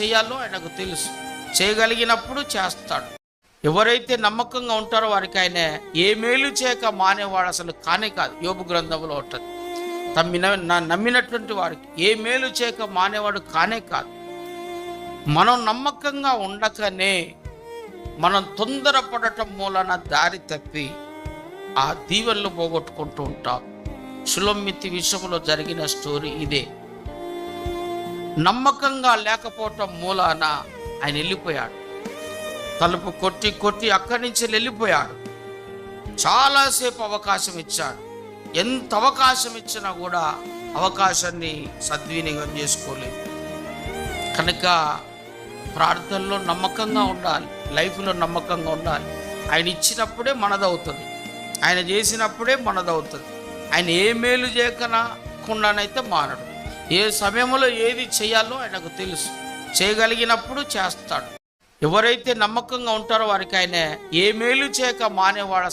చేయాలో ఆయనకు తెలుసు. చేయగలిగినప్పుడు చేస్తాడు. ఎవరైతే నమ్మకంగా ఉంటారో వారికి ఆయన ఏ మేలు చేయక మానేవాడు అసలు కానే కాదు. యోబు గ్రంథంలో ఉంటుంది. తమ్మిన నా నమ్మినటువంటి వారికి ఏ మేలు చేయక మానేవాడు కానే కాదు. మనం నమ్మకంగా ఉండకనే మనం తొందరపడటం మూలన దారి తప్పి ఆ దీవెనలు పోగొట్టుకుంటూ ఉంటాం. సులమ్మితి విషయంలో జరిగిన స్టోరీ ఇదే. నమ్మకంగా లేకపోవటం మూలాన ఆయన వెళ్ళిపోయాడు. తలుపు కొట్టి కొట్టి అక్కడి నుంచి వెళ్ళిపోయాడు. చాలాసేపు అవకాశం ఇచ్చాడు. ఎంత అవకాశం ఇచ్చినా కూడా అవకాశాన్ని సద్వినియోగం చేసుకోలేదు. కనుక ప్రార్థనలో నమ్మకంగా ఉండాలి. లైఫ్లో నమ్మకంగా ఉండాలి. ఆయన ఇచ్చినప్పుడే మనదవుతుంది. ఆయన చేసినప్పుడే మనదవుతుంది. ఆయన ఏ మేలు చేయకనకుండానైతే మానడు. ఏ సమయంలో ఏది చేయాలో ఆయనకు తెలుసు. చేయగలిగినప్పుడు చేస్తాడు. ఎవరైతే నమ్మకంగా ఉంటారో వారికి ఆయన ఏ మేలు చేయక మానేవాడ